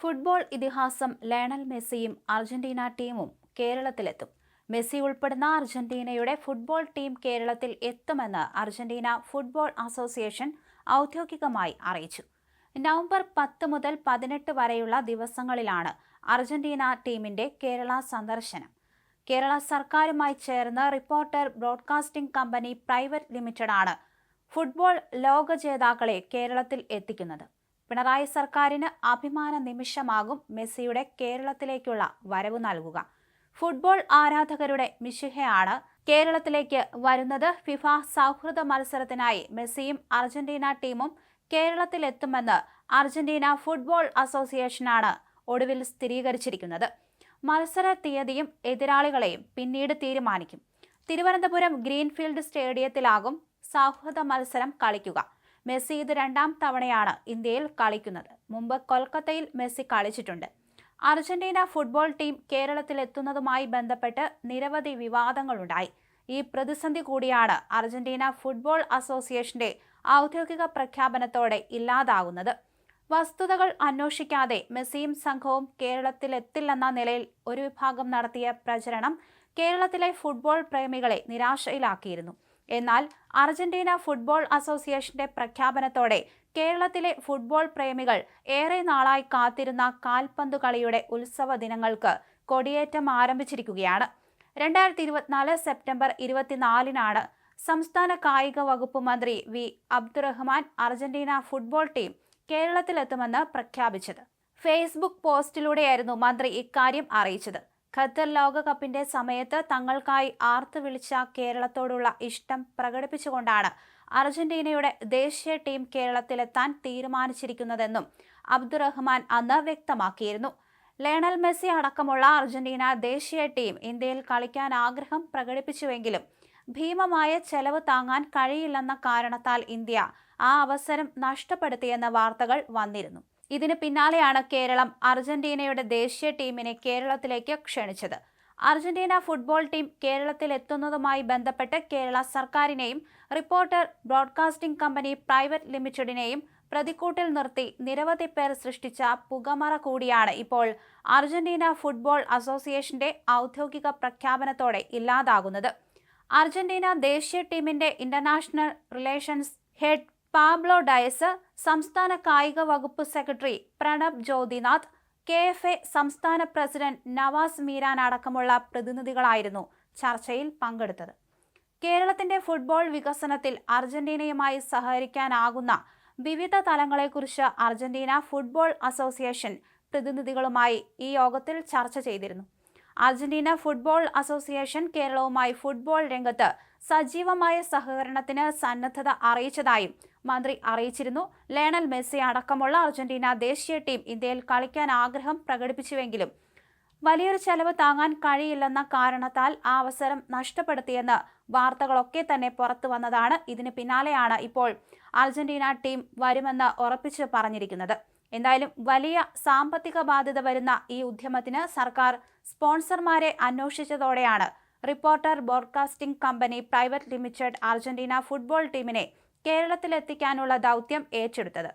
Football ഇതിഹാസം Lionel മെസ്സിയും Argentina ടീമും കേരളത്തിലെത്തും. മെസ്സി ഉൾപ്പെടുന്ന അർജന്റീനയുടെ ഫുട്ബോൾ ടീം കേരളത്തിൽ എത്തുമെന്ന് അർജന്റീന ഫുട്ബോൾ അസോസിയേഷൻ ഔദ്യോഗികമായി അറിയിച്ചു. നവംബർ പത്ത് മുതൽ പതിനെട്ട് വരെയുള്ള ദിവസങ്ങളിലാണ് അർജന്റീന ടീമിന്റെ കേരള സന്ദർശനം. കേരള സർക്കാരുമായി ചേർന്ന് റിപ്പോർട്ടർ ബ്രോഡ്കാസ്റ്റിംഗ് കമ്പനി പ്രൈവറ്റ് ലിമിറ്റഡാണ് ഫുട്ബോൾ ലോക ജേതാക്കളെ കേരളത്തിൽ എത്തിക്കുന്നത്. പിണറായി സർക്കാരിന് അഭിമാന നിമിഷമാകും മെസ്സിയുടെ കേരളത്തിലേക്കുള്ള വരവ് നൽകുക. ഫുട്ബോൾ ആരാധകരുടെ മിശിഹയാണ് കേരളത്തിലേക്ക് വരുന്നത്. ഫിഫ സൗഹൃദ മത്സരത്തിനായി മെസ്സിയും അർജന്റീന ടീമും കേരളത്തിലെത്തുമെന്ന് അർജന്റീന ഫുട്ബോൾ അസോസിയേഷനാണ് ഒടുവിൽ സ്ഥിരീകരിച്ചിരിക്കുന്നത്. മത്സര തീയതിയും എതിരാളികളെയും പിന്നീട് തീരുമാനിക്കും. തിരുവനന്തപുരം ഗ്രീൻഫീൽഡ് സ്റ്റേഡിയത്തിലാകും സൗഹൃദ മത്സരം കളിക്കുക. മെസ്സി ഇത് രണ്ടാം തവണയാണ് ഇന്ത്യയിൽ കളിക്കുന്നത്. മുമ്പ് കൊൽക്കത്തയിൽ മെസ്സി കളിച്ചിട്ടുണ്ട്. അർജന്റീന ഫുട്ബോൾ ടീം കേരളത്തിലെത്തുന്നതുമായി ബന്ധപ്പെട്ട് നിരവധി വിവാദങ്ങളുണ്ടായി. ഈ പ്രതിസന്ധി കൂടിയാണ് അർജന്റീന ഫുട്ബോൾ അസോസിയേഷന്റെ ഔദ്യോഗിക പ്രഖ്യാപനത്തോടെ ഇല്ലാതാകുന്നത് വസ്തുതകൾ അന്വേഷിക്കാതെ മെസ്സിയും സംഘവും കേരളത്തിലെത്തില്ലെന്ന നിലയിൽ ഒരു വിഭാഗം നടത്തിയ പ്രചരണം കേരളത്തിലെ ഫുട്ബോൾ പ്രേമികളെ നിരാശയിലാക്കിയിരുന്നു. എന്നാൽ അർജന്റീന ഫുട്ബോൾ അസോസിയേഷന്റെ പ്രഖ്യാപനത്തോടെ കേരളത്തിലെ ഫുട്ബോൾ പ്രേമികൾ ഏറെ നാളായി കാത്തിരുന്ന കാൽപന്തു കളിയുടെ ഉത്സവ ദിനങ്ങൾക്ക് കൊടിയേറ്റം ആരംഭിച്ചിരിക്കുകയാണ്. രണ്ടായിരത്തി ഇരുപത്തിനാല് സെപ്റ്റംബർ ഇരുപത്തിനാലിനാണ് സംസ്ഥാന കായിക വകുപ്പ് മന്ത്രി V Abdurahman Argentina football team കേരളത്തിലെത്തുമെന്ന് പ്രഖ്യാപിച്ചത്. ഫേസ്ബുക്ക് പോസ്റ്റിലൂടെയായിരുന്നു മന്ത്രി ഇക്കാര്യം അറിയിച്ചത്. ഖത്തർ ലോകകപ്പിന്റെ സമയത്ത് തങ്ങൾക്കായി ആർത്തു വിളിച്ച കേരളത്തോടുള്ള ഇഷ്ടം പ്രകടിപ്പിച്ചുകൊണ്ടാണ് അർജന്റീനയുടെ ദേശീയ ടീം കേരളത്തിലെത്താൻ തീരുമാനിച്ചിരിക്കുന്നതെന്നും അബ്ദുറഹ്മാൻ അന്ന് വ്യക്തമാക്കിയിരുന്നു. ലയണൽ മെസ്സി അടക്കമുള്ള അർജന്റീന ദേശീയ ടീം ഇന്ത്യയിൽ കളിക്കാൻ ആഗ്രഹം പ്രകടിപ്പിച്ചുവെങ്കിലും ഭീമമായ ചെലവ് താങ്ങാൻ കഴിയില്ലെന്ന കാരണത്താൽ ഇന്ത്യ ആ അവസരം നഷ്ടപ്പെടുത്തിയെന്ന വാർത്തകൾ വന്നിരുന്നു. ഇതിന് പിന്നാലെയാണ് കേരളം അർജന്റീനയുടെ ദേശീയ ടീമിനെ കേരളത്തിലേക്ക് ക്ഷണിച്ചത്. അർജന്റീന ഫുട്ബോൾ ടീം കേരളത്തിൽ എത്തുന്നതുമായി ബന്ധപ്പെട്ട് കേരള സർക്കാരിനെയും റിപ്പോർട്ടർ ബ്രോഡ്കാസ്റ്റിംഗ് കമ്പനി പ്രൈവറ്റ് ലിമിറ്റഡിനെയും പ്രതിക്കൂട്ടിൽ നിർത്തി നിരവധി പേർ സൃഷ്ടിച്ച പുകമറ കൂടിയാണ് ഇപ്പോൾ അർജന്റീന ഫുട്ബോൾ അസോസിയേഷന്റെ ഔദ്യോഗിക പ്രഖ്യാപനത്തോടെ ഇല്ലാതാകുന്നത്. അർജന്റീന ദേശീയ ടീമിന്റെ international relations head Pablo Diaz സംസ്ഥാന കായിക വകുപ്പ് secretary Pranab Jyothinath K F A സംസ്ഥാന പ്രസിഡന്റ് നവാസ് മീരാൻ അടക്കമുള്ള പ്രതിനിധികളായിരുന്നു ചർച്ചയിൽ പങ്കെടുത്തത്. കേരളത്തിന്റെ ഫുട്ബോൾ വികസനത്തിൽ അർജന്റീനയുമായി സഹകരിക്കാനാകുന്ന വിവിധ തലങ്ങളെക്കുറിച്ച് അർജന്റീന ഫുട്ബോൾ അസോസിയേഷൻ പ്രതിനിധികളുമായി ഈ യോഗത്തിൽ ചർച്ച ചെയ്തിരുന്നു. അർജന്റീന ഫുട്ബോൾ അസോസിയേഷൻ കേരളവുമായി ഫുട്ബോൾ രംഗത്ത് സജീവമായ സഹകരണത്തിന് സന്നദ്ധത അറിയിച്ചതായും മന്ത്രി അറിയിച്ചിരുന്നു. ലയണൽ മെസ്സി അടക്കമുള്ള അർജന്റീന ദേശീയ ടീം ഇന്ത്യയിൽ കളിക്കാൻ ആഗ്രഹം പ്രകടിപ്പിച്ചുവെങ്കിലും വലിയൊരു ചെലവ് താങ്ങാൻ കഴിയില്ലെന്ന കാരണത്താൽ ആ അവസരം നഷ്ടപ്പെടുത്തിയെന്ന് വാർത്തകളൊക്കെ തന്നെ പുറത്തു വന്നതാണ്. ഇതിന് പിന്നാലെയാണ് ഇപ്പോൾ അർജന്റീന ടീം വരുമെന്ന് ഉറപ്പിച്ച് പറഞ്ഞിരിക്കുന്നത്. എന്തായാലും വലിയ സാമ്പത്തിക ബാധ്യത വരുന്ന ഈ ഉദ്യമത്തിന് സർക്കാർ സ്പോൺസർമാരെ അന്വേഷിച്ചതോടെയാണ് reporter broadcasting company private limited Argentina football ടീമിനെ കേരളത്തിലെത്തിക്കാനുള്ള ദൗത്യം ഏറ്റെടുത്തത്.